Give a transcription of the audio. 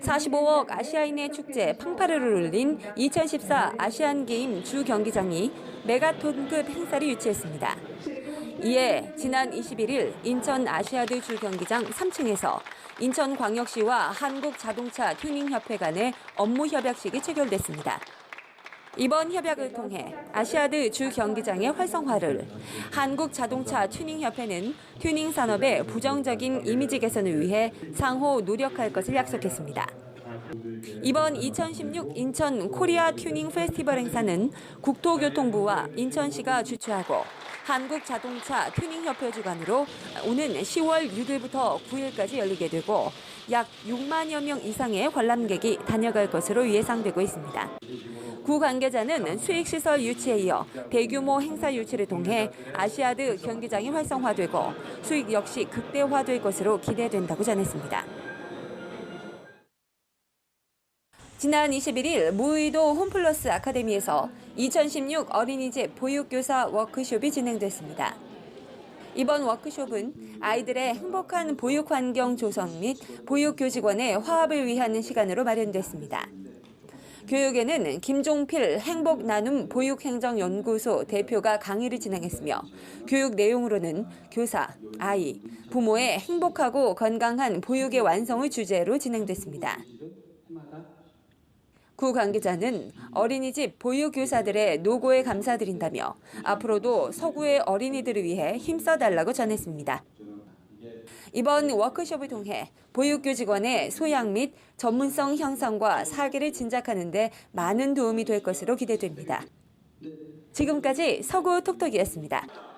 45억 아시아인의 축제 팡파르를 울린 2014 아시안게임 주 경기장이 메가톤급 행사를 유치했습니다. 이에 지난 21일 인천 아시아드 주 경기장 3층에서 인천광역시와 한국자동차 튜닝협회 간의 업무 협약식이 체결됐습니다. 이번 협약을 통해 아시아드 주 경기장의 활성화를 한국 자동차 튜닝 협회는 튜닝 산업의 부정적인 이미지 개선을 위해 상호 노력할 것을 약속했습니다. 이번 2016 인천 코리아 튜닝 페스티벌 행사는 국토교통부와 인천시가 주최하고 한국자동차 튜닝협회 주관으로 오는 10월 6일부터 9일까지 열리게 되고 약 6만여 명 이상의 관람객이 다녀갈 것으로 예상되고 있습니다. 구 관계자는 수익시설 유치에 이어 대규모 행사 유치를 통해 아시아드 경기장이 활성화되고 수익 역시 극대화될 것으로 기대된다고 전했습니다. 지난 21일 무의도 홈플러스 아카데미에서 2016 어린이집 보육교사 워크숍이 진행됐습니다. 이번 워크숍은 아이들의 행복한 보육 환경 조성 및 보육 교직원의 화합을 위한 시간으로 마련됐습니다. 교육에는 김종필 행복 나눔 보육행정연구소 대표가 강의를 진행했으며 교육 내용으로는 교사, 아이, 부모의 행복하고 건강한 보육의 완성을 주제로 진행됐습니다. 구 관계자는 어린이집 보육교사들의 노고에 감사드린다며 앞으로도 서구의 어린이들을 위해 힘써달라고 전했습니다. 이번 워크숍을 통해 보육교 직원의 소양 및 전문성 향상과 사계를 진작하는 데 많은 도움이 될 것으로 기대됩니다. 지금까지 서구 톡톡이었습니다.